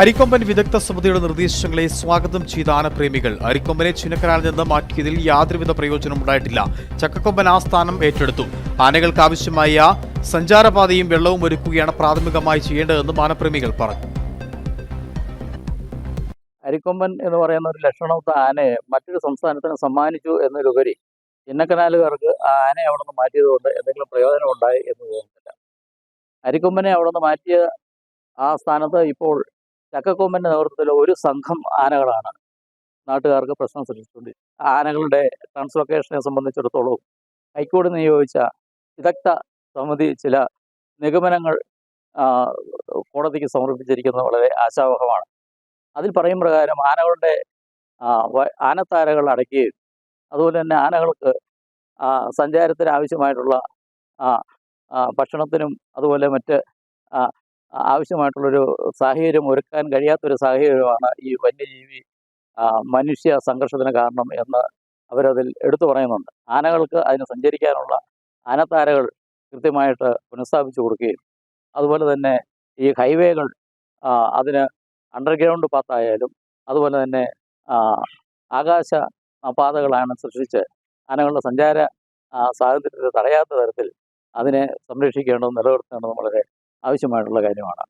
അരിക്കൊമ്പൻ വിദഗ്ധ സമിതിയുടെ നിർദ്ദേശങ്ങളെ സ്വാഗതം ചെയ്ത ആനപ്രേമികൾ. അരിക്കൊമ്പനെ ചിന്നക്കനാലിൽ നിന്ന് മാറ്റിയതിൽ യാതൊരുവിധ പ്രയോജനം ഉണ്ടായിട്ടില്ല. ചക്കക്കൊമ്പൻ ആ സ്ഥാനം ഏറ്റെടുത്തു. ആനകൾക്ക് ആവശ്യമായ സഞ്ചാരപാതയും വെള്ളവും ഒരുക്കുകയാണ് പ്രാഥമികമായി ചെയ്യേണ്ടതെന്നും ആനപ്രേമികൾ പറഞ്ഞു. അരിക്കൊമ്പൻ എന്ന് പറയുന്ന ഒരു ലക്ഷണമൊത്ത ആനയെ മറ്റൊരു സംസ്ഥാനത്തിന് സമ്മാനിച്ചു എന്നതിലുപരി ചിന്നക്കനാലുകാർക്ക് ആ ആനയെ അവിടെ നിന്ന് മാറ്റിയത് കൊണ്ട് എന്തെങ്കിലും പ്രയോജനം ഉണ്ടായി എന്ന് തോന്നുന്നില്ല. അരിക്കൊമ്പനെ അവിടെ നിന്ന് മാറ്റിയ ആ സ്ഥാനത്ത് ഇപ്പോൾ ചക്കക്കൊമ്പന്റെ നേതൃത്വത്തിൽ ഒരു സംഘം ആനകളാണ്. നാട്ടുകാർക്ക് പ്രശ്നം സൃഷ്ടിച്ചുകൊണ്ടിരിക്കുന്നത് ആനകളുടെ ട്രാൻസ്ലൊക്കേഷനെ സംബന്ധിച്ചിടത്തോളം ഹൈക്കോടതി നിയോഗിച്ച വിദഗ്ധ സമിതി ചില നിഗമനങ്ങൾ കോടതിക്ക് സമർപ്പിച്ചിരിക്കുന്നത് വളരെ ആശാവഹമാണ്. അതിൽ പറയും പ്രകാരം ആനകളുടെ ആനത്താരകൾ അടയ്ക്കുകയും അതുപോലെ തന്നെ ആനകൾക്ക് സഞ്ചാരത്തിന് ആവശ്യമായിട്ടുള്ള ഭക്ഷണത്തിനും അതുപോലെ മറ്റ് ആവശ്യമായിട്ടുള്ളൊരു സാഹചര്യം ഒരുക്കാൻ കഴിയാത്തൊരു സാഹചര്യമാണ് ഈ വന്യജീവി മനുഷ്യ സംഘർഷത്തിന് കാരണം എന്ന് അവരതിൽ എടുത്തു പറയുന്നുണ്ട്. ആനകൾക്ക് അതിന് സഞ്ചരിക്കാനുള്ള ആനത്താരകൾ കൃത്യമായിട്ട് പുനഃസ്ഥാപിച്ചു കൊടുക്കുകയും അതുപോലെ തന്നെ ഈ ഹൈവേകൾ അതിന് അണ്ടർഗ്രൗണ്ട് പാത്തായാലും അതുപോലെ തന്നെ ആകാശ പാതകളാണ് സൃഷ്ടിച്ച് ആനകളുടെ സഞ്ചാര ആ, സ്വാതന്ത്ര്യത്തെ തടയാത്ത തരത്തിൽ അതിനെ സംരക്ഷിക്കേണ്ടതും നിലനിർത്തേണ്ടതും വളരെ ആവശ്യമായിട്ടുള്ള കാര്യമാണ്.